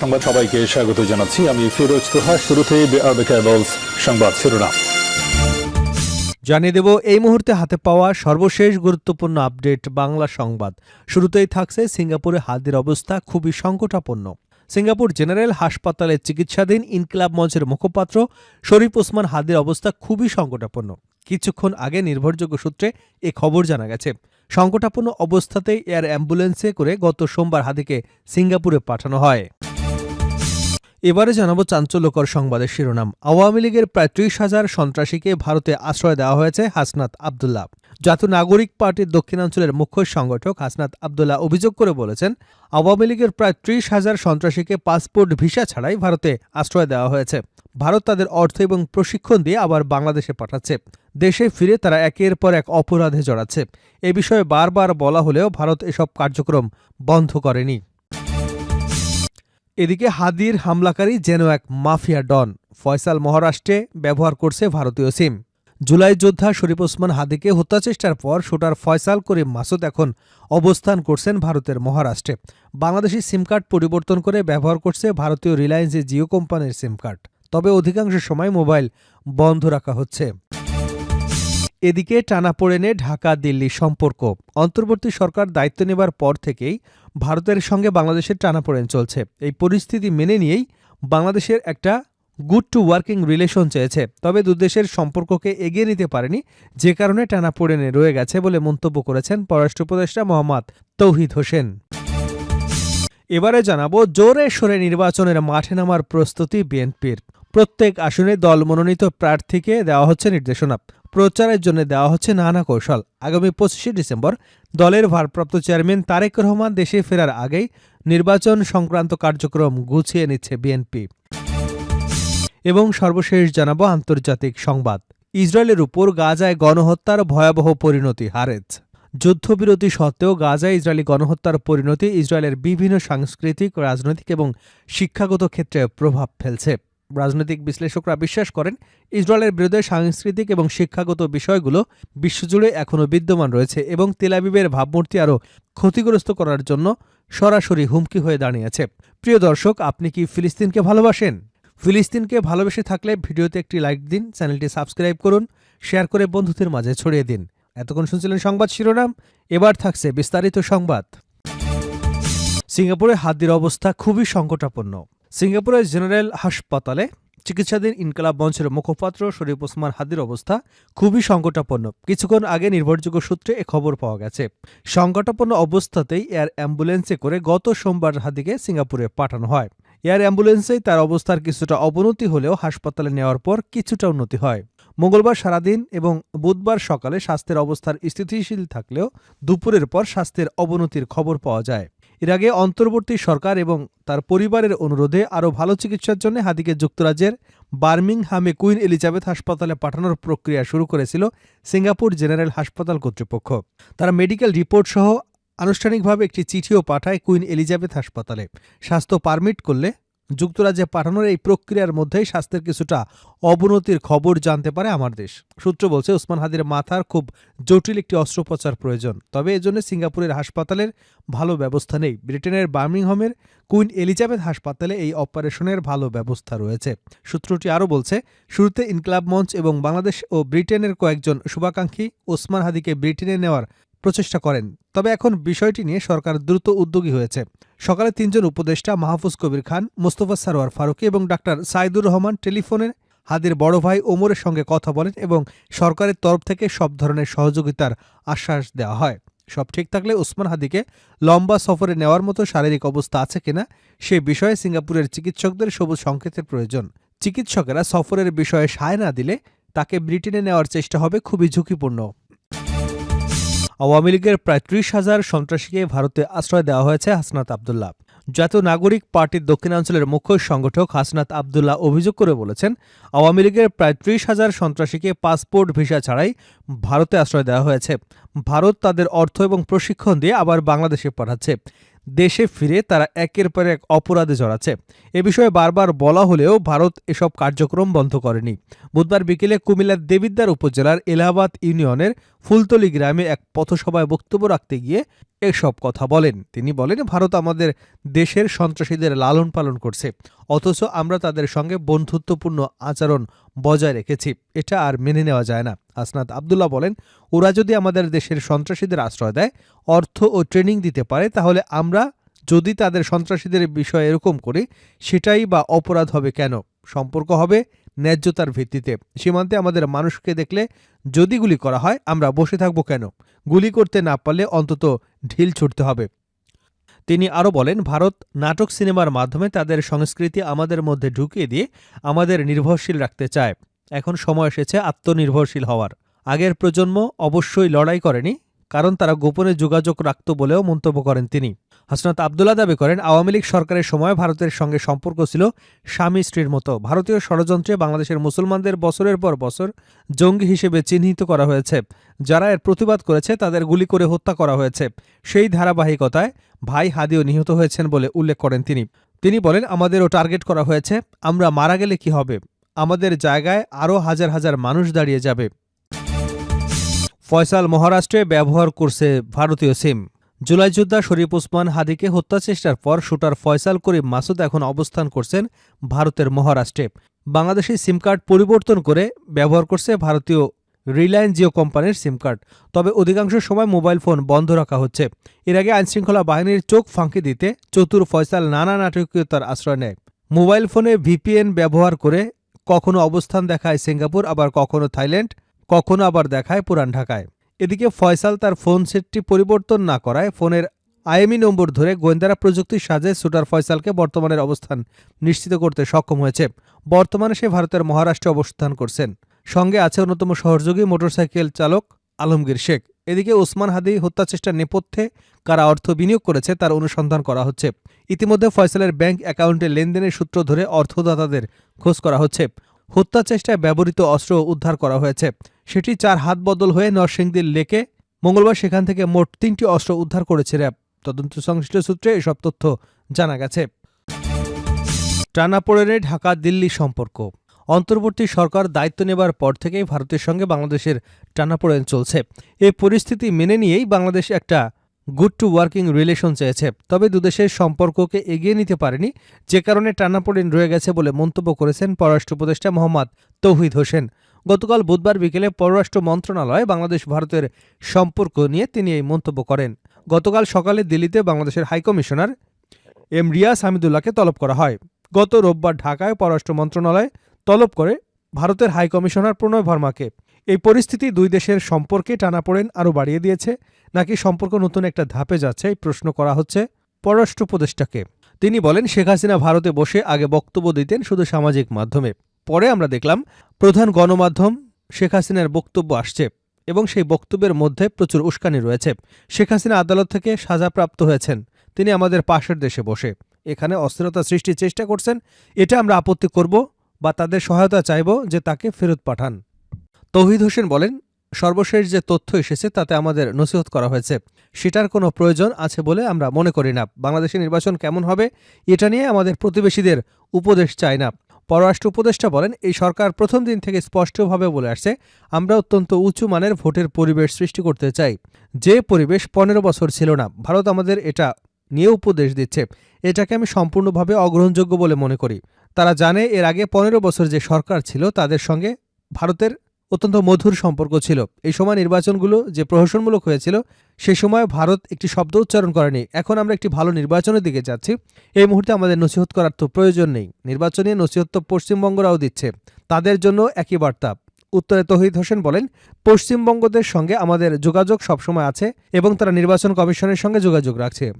সংবাদ সবাইকে স্বাগত জানাচ্ছি। আমি ফিরোজ তোহা, শুরুতেই সংবাদ শিরোনাম। জানিয়ে দেব, এই মুহূর্তে হাতে পাওয়া সর্বশেষ গুরুত্বপূর্ণ আপডেট বাংলা সংবাদ। শুরুতেই থাকছে সিঙ্গাপুরে হাদির অবস্থা খুবই সংকটাপন্ন। সিঙ্গাপুর জেনারেল হাসপাতালে চিকিৎসাধীন ইনকিলাব মঞ্চের মুখপাত্র শরীফ ওসমান হাদির অবস্থা খুবই সংকটাপন্ন। কিছুক্ষণ আগে নির্ভরযোগ্য সূত্রে এ খবর জানা গেছে। সংকটাপন্ন অবস্থাতেই এয়ার অ্যাম্বুলেন্সে করে গত সোমবার হাদিকে সিঙ্গাপুরে পাঠানো হয়। এবারে জানাব চাঞ্চল্যকর সংবাদের শিরোনাম। আওয়ামী লীগের প্রায় ত্রিশ হাজার সন্ত্রাসীকে ভারতে আশ্রয় দেওয়া হয়েছে হাসনাত আবদুল্লাহ। জাতীয় নাগরিক পার্টির দক্ষিণাঞ্চলের মুখ্য সংগঠক হাসনাত আবদুল্লাহ অভিযোগ করে বলেছেন, আওয়ামী লীগের প্রায় ত্রিশ হাজার সন্ত্রাসীকে পাসপোর্ট ভিসা ছাড়াই ভারতে আশ্রয় দেওয়া হয়েছে। ভারত তাদের অর্থ এবং প্রশিক্ষণ দিয়ে আবার বাংলাদেশে পাঠাচ্ছে। দেশে ফিরে তারা একের পর এক অপরাধে জড়াচ্ছে। এ বিষয়ে বারবার বলা হলেও ভারত এসব কার্যক্রম বন্ধ করেনি। এদিকে হাদির হামলাকারী যেন এক মাফিয়া ডন ফয়সাল মহারাষ্ট্রে ব্যবহার করছে ভারতীয় সিম। জুলাই যোদ্ধা শরীফ ওসমান হাদিকে হত্যাচেষ্টার পর শুটার ফয়সাল করিম মাসুদ এখন অবস্থান করছেন ভারতের মহারাষ্ট্রে। বাংলাদেশি সিম কার্ড পরিবর্তন করে ব্যবহার করছে ভারতীয় রিলায়েন্সের জিও কোম্পানির সিম কার্ড। তবে অধিকাংশ সময় মোবাইল বন্ধ রাখা হচ্ছে। এদিকে টানাপোড়েনে ঢাকা দিল্লি সম্পর্ক। অন্তর্বর্তী সরকার দায়িত্ব নেবার পর থেকেই ভারতের সঙ্গে বাংলাদেশের টানাপোড়েন চলছে। এই পরিস্থিতি মেনে নিয়েই বাংলাদেশের একটা গুড টু ওয়ার্কিং রিলেশন চেয়েছে। তবে দুদেশের সম্পর্ককে এগিয়ে নিতে পারেনি, যে কারণে টানাপোড়েনে রয়ে গেছে বলে মন্তব্য করেছেন পররাষ্ট্র উপদেষ্টা মোহাম্মদ তৌহিদ হোসেন। এবারে জানাব, জোরে সোরে নির্বাচনের মাঠে নামার প্রস্তুতি বিএনপির। প্রত্যেক আসনে দল মনোনীত প্রার্থীকে দেওয়া হচ্ছে নির্দেশনা। প্রচারের জন্য দেওয়া হচ্ছে নানা কৌশল। আগামী পঁচিশে ডিসেম্বর দলের ভারপ্রাপ্ত চেয়ারম্যান তারেক রহমান দেশে ফেরার আগেই নির্বাচন সংক্রান্ত কার্যক্রম গুছিয়ে নিচ্ছে বিএনপি। এবং সর্বশেষ জানাব আন্তর্জাতিক সংবাদ। ইসরায়েলের উপর গাজায় গণহত্যার ভয়াবহ পরিণতি, হারেজ। যুদ্ধবিরতি সত্ত্বেও গাজায় ইসরায়েলি গণহত্যার পরিণতি ইসরায়েলের বিভিন্ন সাংস্কৃতিক, রাজনৈতিক এবং শিক্ষাগত ক্ষেত্রে প্রভাব ফেলছে। রাজনৈতিক বিশ্লেষকরা বিশ্বাস করেন, ইসরায়েলের বিরুদ্ধে সাংস্কৃতিক এবং শিক্ষাগত বিষয়গুলো বিশ্বজুড়ে এখনও বিদ্যমান রয়েছে এবং তেলাবিবের ভাবমূর্তি আরও ক্ষতিগ্রস্ত করার জন্য সরাসরি হুমকি হয়ে দাঁড়িয়েছে। প্রিয় দর্শক, আপনি কি ফিলিস্তিনকে ভালোবাসেন? ফিলিস্তিনকে ভালোবেসে থাকলে ভিডিওতে একটি লাইক দিন, চ্যানেলটি সাবস্ক্রাইব করুন, শেয়ার করে বন্ধুদের মাঝে ছড়িয়ে দিন। এতক্ষণ শুনছিলেন সংবাদ শিরোনাম, এবার থাকছে বিস্তারিত সংবাদ। সিঙ্গাপুরে হাতির অবস্থা খুবই সংকটাপন্ন। সিঙ্গাপুরের জেনারেল হাসপাতালে চিকিৎসাধীন ইনকলাব মঞ্চের মুখপাত্র শরীফ ওসমান হাদির অবস্থা খুবই সংকটাপন্ন। কিছুক্ষণ আগে নির্ভরযোগ্য সূত্রে এ খবর পাওয়া গেছে। সংকটাপন্ন অবস্থাতেই এয়ার অ্যাম্বুলেন্সে করে গত সোমবার হাদিকে সিঙ্গাপুরে পাঠানো হয়। এয়ার অ্যাম্বুলেন্সেই তার অবস্থার কিছুটা অবনতি হলেও হাসপাতালে নেওয়ার পর কিছুটা উন্নতি হয়। মঙ্গলবার সারাদিন এবং বুধবার সকালে স্বাস্থ্যের অবস্থার স্থিতিশীল থাকলেও দুপুরের পর স্বাস্থ্যের অবনতির খবর পাওয়া যায়। এর আগে অন্তর্বর্তী সরকার এবং তার পরিবারের অনুরোধে আরও ভালো চিকিৎসার জন্য হাদিকে যুক্তরাজ্যের বার্মিংহামে কুইন এলিজাবেথ হাসপাতালে পাঠানোর প্রক্রিয়া শুরু করেছিল সিঙ্গাপুর জেনারেল হাসপাতাল কর্তৃপক্ষ। তারা মেডিকেল রিপোর্ট সহ আনুষ্ঠানিকভাবে একটি চিঠিও পাঠায় কুইন এলিজাবেথ হাসপাতালে। স্বাস্থ্য পারমিট করলে যুক্তরাজ্যে পাঠানোর এই প্রক্রিয়ার মধ্যেই স্বাস্থ্যের কিছুটা অবনতির খবর জানতে পারে আমার দেশ। সূত্র বলছে, ওসমান হাদির মাথার খুব জটিল একটি অস্ত্রোপচার প্রয়োজন। তবে এজন্য সিঙ্গাপুরের হাসপাতালের ভালো ব্যবস্থা নেই। ব্রিটেনের বার্মিংহামের কুইন এলিজাবেথ হাসপাতালে এই অপারেশনের ভালো ব্যবস্থা রয়েছে। সূত্রটি আরও বলছে, শুরুতে ইনকলাব মঞ্চ এবং বাংলাদেশ ও ব্রিটেনের কয়েকজন শুভাকাঙ্ক্ষী ওসমান হাদিকে ব্রিটেনে নেওয়ার প্রচেষ্টা করেন। তবে এখন বিষয়টি নিয়ে সরকার দ্রুত উদ্যোগী হয়েছে। সকালে তিনজন উপদেষ্টা মাহফুজ কবির খান, মোস্তফা সারোয়ার ফারুকি এবং ডাক্তার সাইদুর রহমান টেলিফোনে হাদির বড় ভাই ওমরের সঙ্গে কথা বলেন এবং সরকারের তরফ থেকে সব ধরনের সহযোগিতার আশ্বাস দেওয়া হয়। সব ঠিক থাকলে ওসমান হাদিকে লম্বা সফরে নেওয়ার মতো শারীরিক অবস্থা আছে কিনা সে বিষয়ে সিঙ্গাপুরের চিকিৎসকদের সবুজ সংকেতের প্রয়োজন। চিকিৎসকেরা সফরের বিষয়ে সায় না দিলে তাকে ব্রিটেনে নেওয়ার চেষ্টা হবে, খুবই ঝুঁকিপূর্ণ। আওয়ামী লীগের প্রায় ত্রিশ হাজার সন্ত্রাসীকে ভারতে আশ্রয় দেওয়া হয়েছে হাসনাত আবদুল্লাহ। জাতীয় নাগরিক পার্টির দক্ষিণাঞ্চলের মুখ্য সংগঠক হাসনাত আবদুল্লাহ অভিযোগ করে বলেছেন, আওয়ামী লীগের প্রায় ত্রিশ হাজার সন্ত্রাসীকে পাসপোর্ট ভিসা ছাড়াই ভারতে আশ্রয় দেওয়া হয়েছে। ভারত তাদের অর্থ এবং প্রশিক্ষণ দিয়ে আবার বাংলাদেশে পাঠাচ্ছে। দেশে ফিরে তারা একের পর এক অপরাধে জড়াচ্ছে। এ বিষয়ে বারবার বলা হলেও ভারত এসব কার্যক্রম বন্ধ করেনি। বুধবার বিকেলে কুমিল্লার দেবিদ্বার উপজেলার এলাহাবাদ ইউনিয়নের ফুলতলি গ্রামে এক পথসভায় বক্তব্য রাখতে গিয়ে এসব কথা বলেন। তিনি বলেন, ভারত আমাদের দেশের সন্ত্রাসীদের লালন পালন করছে, অথচ আমরা তাদের সঙ্গে বন্ধুত্বপূর্ণ আচরণ বজায় রেখেছি। এটা আর মেনে নেওয়া যায় না। আসনাত আবদুল্লাহ বলেন, ওরা যদি আমাদের দেশের সন্ত্রাসীদের আশ্রয় দেয়, অর্থ ও ট্রেনিং দিতে পারে, তাহলে আমরা যদি তাদের সন্ত্রাসীদের বিষয়ে এরকম করি, সেটাই বা অপরাধ হবে কেন? সম্পর্ক হবে ন্যায্যতার ভিত্তিতে। সীমান্তে আমাদের মানুষকে দেখলে যদি গুলি করা হয়, আমরা বসে থাকব কেন? গুলি করতে না পারলে অন্তত ঢিল ছুটতে হবে। তিনি আরও বলেন, ভারত নাটক সিনেমার মাধ্যমে তাদের সংস্কৃতি আমাদের মধ্যে ঢুকিয়ে দিয়ে আমাদের নির্ভরশীল রাখতে চায়। এখন সময় এসেছে আত্মনির্ভরশীল হওয়ার। আগের প্রজন্ম অবশ্যই লড়াই করেনি, কারণ তারা গোপনে যোগাযোগ রাখত বলেও মন্তব্য করেন তিনি। হাসনাত আবদুল্লাহ দাবি করেন, আওয়ামী লীগ সরকারের সময় ভারতের সঙ্গে সম্পর্ক ছিল স্বামী স্ত্রীর মতো। ভারতীয় ষড়যন্ত্রে বাংলাদেশের মুসলমানদের বছরের পর বছর জঙ্গি হিসেবে চিহ্নিত করা হয়েছে। যারা এর প্রতিবাদ করেছে, তাদের গুলি করে হত্যা করা হয়েছে। সেই ধারাবাহিকতায় ভাই হাদিও নিহত হয়েছেন বলে উল্লেখ করেন তিনি। তিনি বলেন, আমাদেরও টার্গেট করা হয়েছে, আমরা মারা গেলে কি হবে? আমাদের জায়গায় আরও হাজার হাজার মানুষ দাঁড়িয়ে যাবে। ফয়সাল মহারাষ্ট্রে ব্যবহার করছে ভারতীয় সিম। জুলাই যোদ্ধা শরীফ ওসমান হাদিকে হত্যা চেষ্টার পর শুটার ফয়সাল করিম মাসুদ এখন অবস্থান করছেন ভারতের মহারাষ্ট্রে। বাংলাদেশি সিম কার্ড পরিবর্তন করে ব্যবহার করছে ভারতীয় রিলায়েন্স জিও কোম্পানির সিম কার্ড। তবে অধিকাংশ সময় মোবাইল ফোন বন্ধ রাখা হচ্ছে। এর আগে আইনশৃঙ্খলা বাহিনীর চোখ ফাঁকি দিতে চতুর ফয়সাল নানা নাটকীয়তার আশ্রয় নেয়। মোবাইল ফোনে ভিপিএন ব্যবহার করে কখনো অবস্থান দেখায় সিঙ্গাপুর, আবার কখনো থাইল্যান্ড, কখনো আবার দেখায় পুরান ঢাকায়। এদিকে ফয়সাল তার ফোন সেটটি পরিবর্তন না করায় ফোনের আইএমই নম্বর ধরে গোয়েন্দারা প্রযুক্তির সাজে সুটার ফয়সালকে বর্তমানের অবস্থান নিশ্চিত করতে সক্ষম হয়েছে। বর্তমানে সে ভারতের মহারাষ্ট্রে অবস্থান করছেন। সঙ্গে আছে অন্যতম সহযোগী মোটরসাইকেল চালক আলমগীর শেখ। এদিকে ওসমান হাদি হত্যাচেষ্টার নেপথ্যে কারা অর্থ বিনিয়োগ করেছে তার অনুসন্ধান করা হচ্ছে। ইতিমধ্যে ফয়সালের ব্যাংক অ্যাকাউন্টে লেনদেনের সূত্র ধরে অর্থদাতাদের খোঁজ করা হচ্ছে। হত্যা চেষ্টায় ব্যবহৃত অস্ত্র উদ্ধার করা হয়েছে। সেটি চার হাত বদল হয়ে নরসিংদীর লেকে মঙ্গলবার সেখান থেকে মোট তিনটি অস্ত্র উদ্ধার করেছে র্যাব। তদন্ত সংশ্লিষ্ট সূত্রে এসব তথ্য জানা গেছে। টানাপোড়েনে ঢাকা দিল্লি সম্পর্ক। অন্তর্বর্তী সরকার দায়িত্ব নেবার পর থেকেই ভারতের সঙ্গে বাংলাদেশের টানাপোড়েন চলছে। এই পরিস্থিতি মেনে নিয়েই বাংলাদেশ একটা গুড টু ওয়ার্কিং রিলেশন চেয়েছে তবে দুদেশের সম্পর্ককে এগিয়ে নিতে পারেনি, যে কারণে টানাপোড়েন রয়ে গেছে বলে মন্তব্য করেছেন পররাষ্ট্র উপদেষ্টা মোহাম্মদ তৌহিদ হোসেন। গতকাল বুধবার বিকেলে পররাষ্ট্র মন্ত্রণালয়ে বাংলাদেশ ভারতের সম্পর্ক নিয়ে তিনি এই মন্তব্য করেন। গতকাল সকালে দিল্লিতে বাংলাদেশের হাইকমিশনার এম রিয়াস হামিদুল্লাহকে তলব করা হয়। গত রোববার ঢাকায় পররাষ্ট্র মন্ত্রণালয় তলব করে ভারতের হাইকমিশনার প্রণয় ভার্মাকে। এই পরিস্থিতি দুই দেশের সম্পর্কে টানাপোড়েন আরও বাড়িয়ে দিয়েছে, নাকি সম্পর্ক নতুন একটা ধাপে যাচ্ছে এই প্রশ্ন করা হচ্ছে পররাষ্ট্র উপদেষ্টাকে। তিনি বলেন, শেখ হাসিনা ভারতে বসে আগে বক্তব্য দিতেন শুধু সামাজিক মাধ্যমে। পরে আমরা দেখলাম, প্রধান গণমাধ্যম শেখ হাসিনার বক্তব্য আসছে এবং সেই বক্তব্যের মধ্যে প্রচুর উস্কানি রয়েছে। শেখ হাসিনা আদালত থেকে সাজাপ্রাপ্ত হয়েছেন। তিনি আমাদের পাশের দেশে বসে এখানে অস্থিরতা সৃষ্টির চেষ্টা করছেন। এটা আমরা আপত্তি করব বা তাদের সহায়তা চাইব যে তাকে ফেরত পাঠান। তৌহিদ হোসেন বলেন, সর্বশেষ যে তথ্য এসেছে তাতে আমাদের নসিহত করা হয়েছে। সেটার কোনো প্রয়োজন আছে বলে আমরা মনে করি না। বাংলাদেশের নির্বাচন কেমন হবে, এটা নিয়ে আমাদের প্রতিবেশীদের উপদেশ চাই না। পররাষ্ট্র উপদেষ্টা বলেন, এই সরকার প্রথম দিন থেকে স্পষ্টভাবে বলে আসছে, আমরা অত্যন্ত উঁচু মানের ভোটের পরিবেশ সৃষ্টি করতে চাই। যে পরিবেশ পনেরো বছর ছিল না, ভারত আমাদের এটা নিয়ে উপদেশ দিচ্ছে। এটাকে আমি সম্পূর্ণভাবে অগ্রহণযোগ্য বলে মনে করি। তারা জানে এর আগে পনেরো বছর যে সরকার ছিল, তাদের সঙ্গে ভারতের অত্যন্ত মধুর সম্পর্ক ছিল। এই সময় নির্বাচনগুলো যে প্রহসনমূলক হয়েছিল, সে সময় ভারত একটি শব্দ উচ্চারণ করেনি। এখন আমরা একটি ভালো নির্বাচনের দিকে যাচ্ছি। এই মুহূর্তে আমাদের নসিহত করার তো প্রয়োজন নেই। নির্বাচনে নসিহত তো পশ্চিমবঙ্গরাও দিচ্ছে। তাদের জন্য একই বার্তা। উত্তরে তহিদ হোসেন বলেন, পশ্চিমবঙ্গদের সঙ্গে আমাদের যোগাযোগ সবসময় আছে এবং তারা নির্বাচন কমিশনের সঙ্গে যোগাযোগ রাখছে।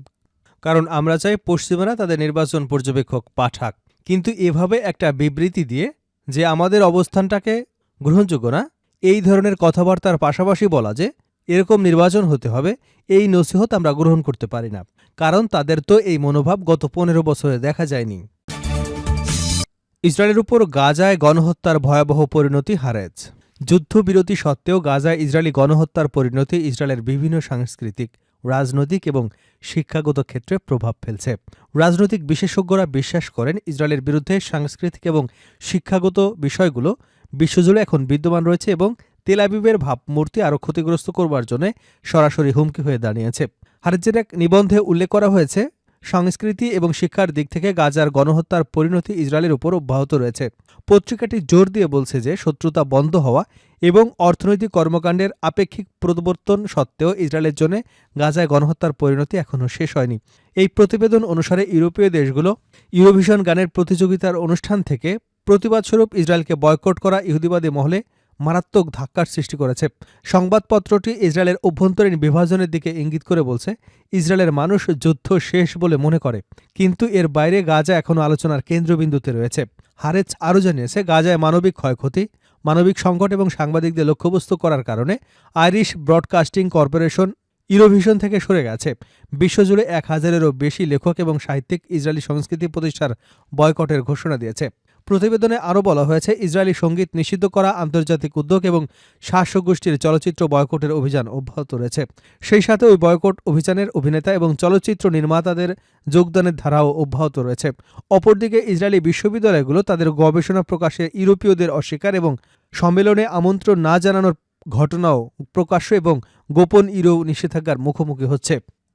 কারণ আমরা চাই পশ্চিমারা তাদের নির্বাচন পর্যবেক্ষক পাঠাক। কিন্তু এভাবে একটা বিবৃতি দিয়ে যে আমাদের অবস্থানটাকে গ্রহণযোগ্য না এই ধরনের কথাবার্তার পাশাপাশি বলা যে, এরকম নির্বাচন হতে হবে, এই নসিহত আমরা গ্রহণ করতে পারি না। কারণ তাদের তো এই মনোভাব গত পনেরো বছরে দেখা যায়নি। ইসরায়েলের উপর গাজায় গণহত্যার ভয়াবহ পরিণতি হারেজ। যুদ্ধবিরতি সত্ত্বেও গাজায় ইসরায়েলি গণহত্যার পরিণতি ইসরায়েলের বিভিন্ন সাংস্কৃতিক, রাজনৈতিক এবং শিক্ষাগত ক্ষেত্রে প্রভাব ফেলছে। রাজনৈতিক বিশেষজ্ঞরা বিশ্বাস করেন ইসরায়েলের বিরুদ্ধে সাংস্কৃতিক এবং শিক্ষাগত বিষয়গুলো বিশ্বজুড়ে এখন বিদ্যমান রয়েছে এবং তেল আবিবের ভাবমূর্তি আরও ক্ষতিগ্রস্ত করবার জন্য সরাসরি হুমকি হয়ে দাঁড়িয়েছে। হারিজের এক নিবন্ধে উল্লেখ করা হয়েছে, সংস্কৃতি এবং শিক্ষার দিক থেকে গাজার গণহত্যার পরিণতি ইসরায়েলের উপর অব্যাহত রয়েছে। পত্রিকাটি জোর দিয়ে বলছে যে শত্রুতা বন্ধ হওয়া এবং অর্থনৈতিক কর্মকাণ্ডের আপেক্ষিক প্রবর্তন সত্ত্বেও ইসরায়েলের জন্য গাজায় গণহত্যার পরিণতি এখনও শেষ হয়নি। এই প্রতিবেদন অনুসারে ইউরোপীয় দেশগুলো ইউরোভিশন গানের প্রতিযোগিতার অনুষ্ঠান থেকে প্রতিবাদস্বরূপ ইসরায়েলকে বয়কট করা ইহুদিবাদী মহলে মারাত্মক ধাক্কার সৃষ্টি করেছে। সংবাদপত্রটি ইসরায়েলের অভ্যন্তরীণ বিভাজনের দিকে ইঙ্গিত করে বলছে, ইসরায়েলের মানুষ যুদ্ধ শেষ বলে মনে করে, কিন্তু এর বাইরে গাজা এখনও আলোচনার কেন্দ্রবিন্দুতে রয়েছে। হারেজ আরও জানিয়েছে, গাজায় মানবিক ক্ষয়ক্ষতি, মানবিক সংকট এবং সাংবাদিকদের লক্ষ্যবস্তু করার কারণে আইরিশ ব্রডকাস্টিং কর্পোরেশন ইউরোভিশন থেকে সরে গেছে। বিশ্বজুড়ে এক হাজারেরও বেশি লেখক এবং সাহিত্যিক ইসরায়েলি সংস্কৃতি প্রতিষ্ঠার বয়কটের ঘোষণা দিয়েছে। প্রতিবেদনে আরও বলা হয়েছে, ইসরায়েলি সংগীত নিষিদ্ধ করা আন্তর্জাতিক উদ্যোগ এবং শাসক গোষ্ঠীর চলচ্চিত্র বয়কটের অভিযান অব্যাহত রয়েছে। সেই সাথে ওই বয়কট অভিযানের অভিনেতা এবং চলচ্চিত্র নির্মাতাদের যোগদানের ধারাও অব্যাহত রয়েছে। অপরদিকে ইসরায়েলি বিশ্ববিদ্যালয়গুলো তাদের গবেষণা প্রকাশে ইউরোপীয়দের অস্বীকার এবং সম্মেলনে আমন্ত্রণ না জানানোর ঘটনাও প্রকাশ্য এবং গোপন ইউরো নিষেধাজ্ঞার মুখোমুখি হচ্ছে।